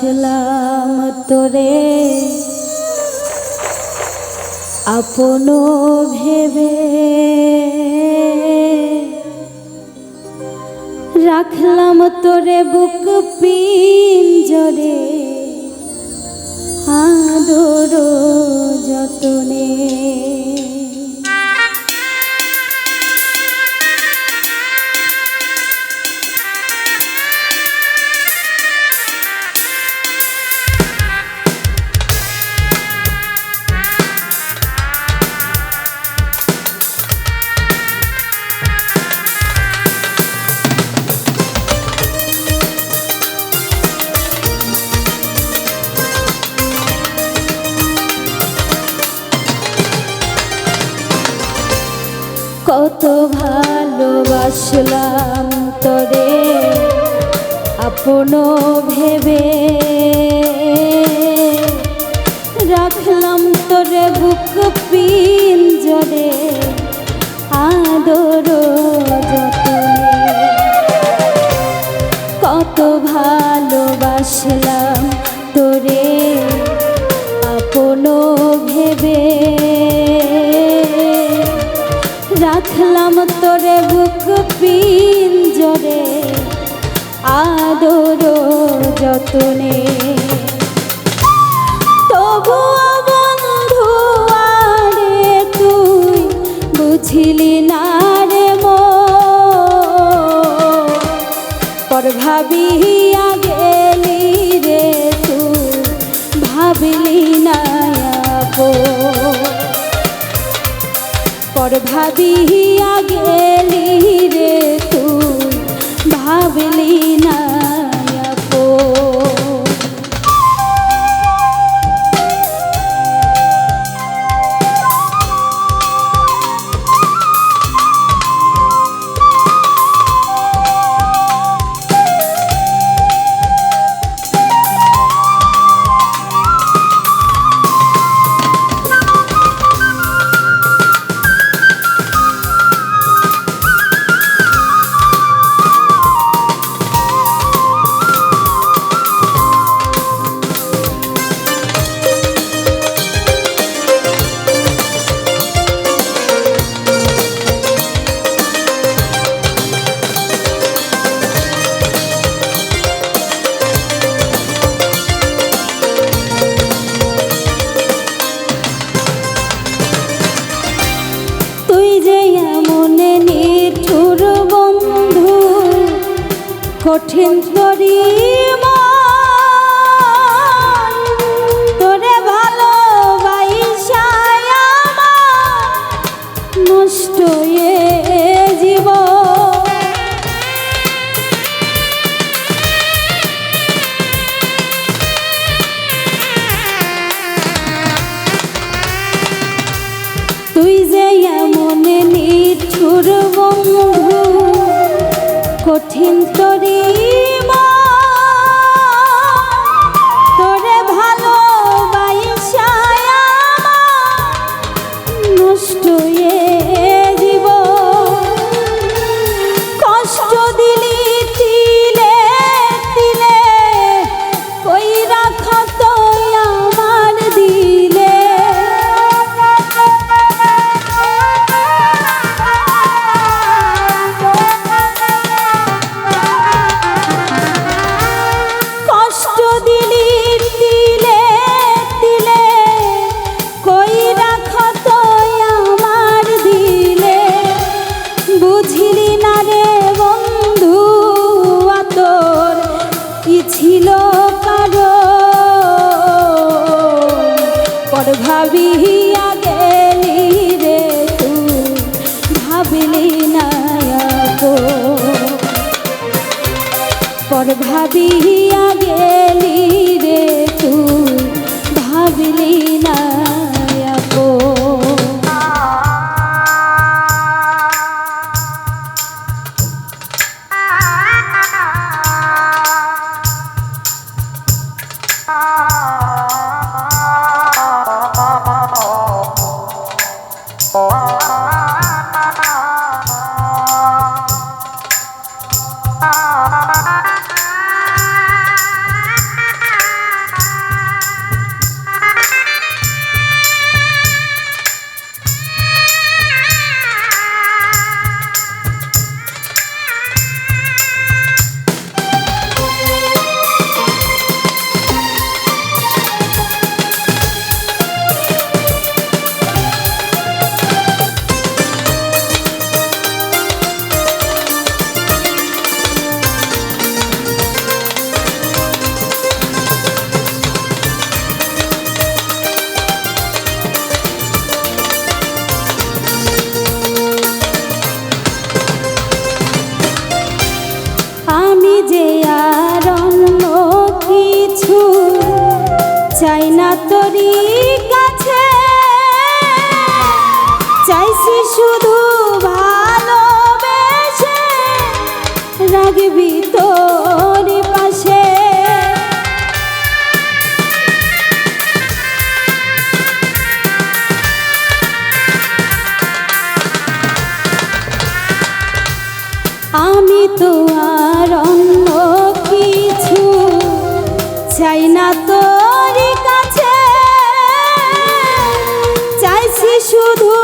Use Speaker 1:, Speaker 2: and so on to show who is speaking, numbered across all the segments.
Speaker 1: ভালোবাসলাম তোরে। আপন ভেবে রাখলাম তোরে বুক পিঞ্জরে আদর যতনে। ভালোবাসলাম তোরে আপন ভেবে। রাখলাম তোরে বুক পিঞ্জরে আদর কত ভালোবাসলাম তোরে আপন ভেবে। রাখলাম তোরে বুক পিঞ্জরে আদর যতনে তবুও বন্ধু আরে তুই বুঝিলি না রে পর ভাবিয়া গেলি রে তুই, ভাবলি না। পর ভাবিয়া গেলি রে তুই? ভাবলি না কঠিন করি তোরে ভালো নষ্ট তুই যে এমন নিঠুর বন্ধু কঠিন তরি তোরে পর ভাবিয়া তোরই কাছে চাইছি শুধু ভালোবেসে রাগবি তো শুধু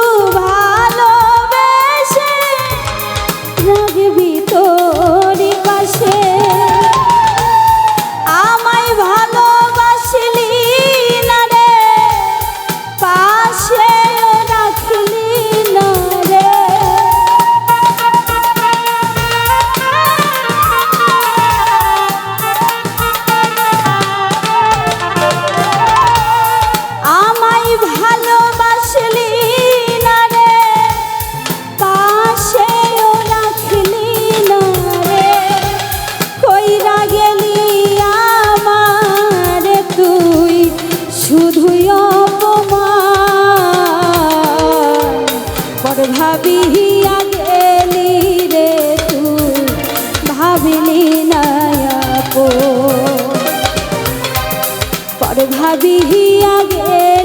Speaker 1: আর ভাবিয়া গেলি রে তুই ভাবিলি নয়াপো পর গেলি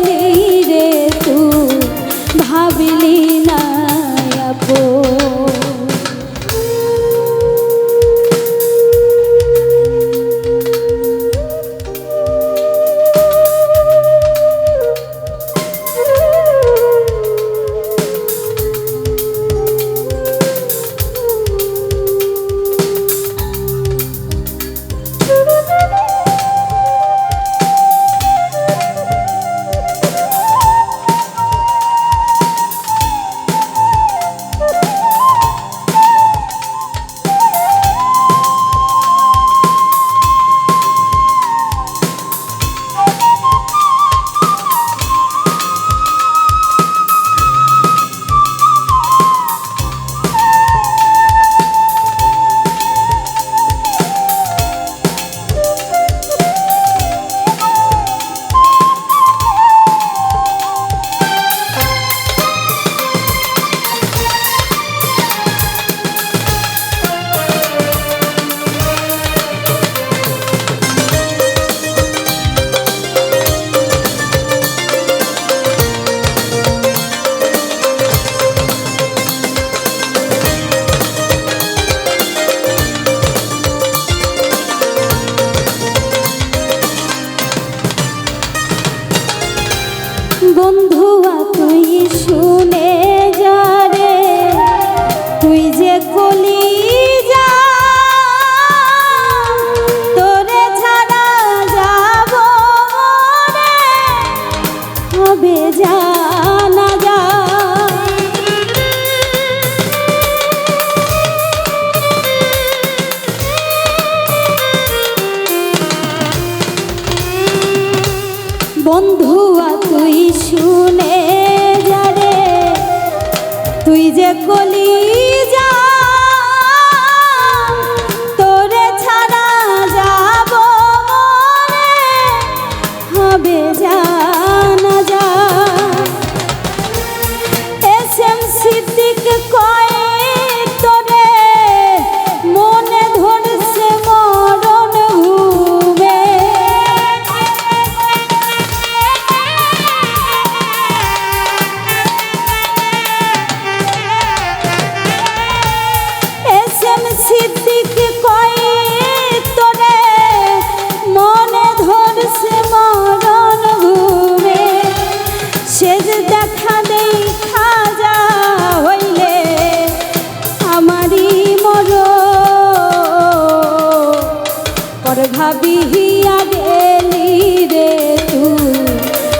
Speaker 1: ভাবিয়া গেলি রে তুই,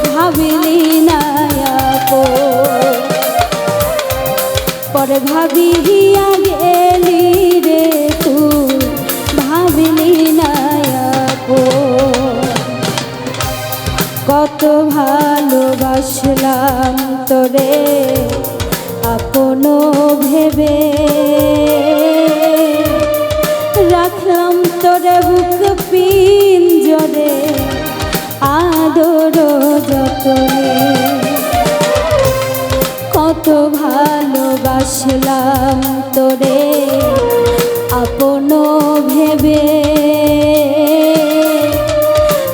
Speaker 1: ভাবিলি নায়াকো পরে ভাবিয়া গেলি রে তুই, ভাবিলি নায়াকো কত ভালোবাসলাম তোরে আপন ভেবে ভেবে।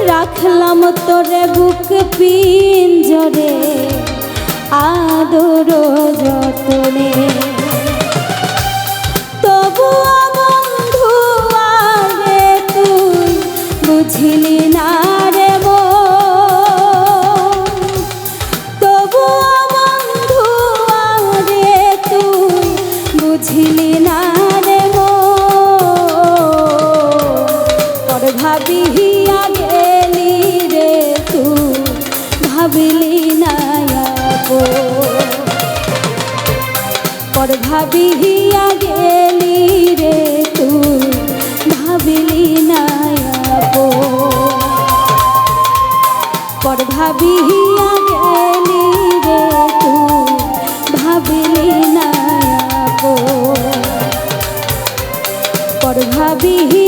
Speaker 1: রাখলাম তোরে বুক পিঞ্জরে আদর যতনে। ভাবিয়া গেলি রে তুই ভাবিলি না পর ভাবিয়া গেলি রে তুই ভাবিলি না পর ভাবিয়া গেলি রে তুই ভাবিলি না পর ভাবিয়া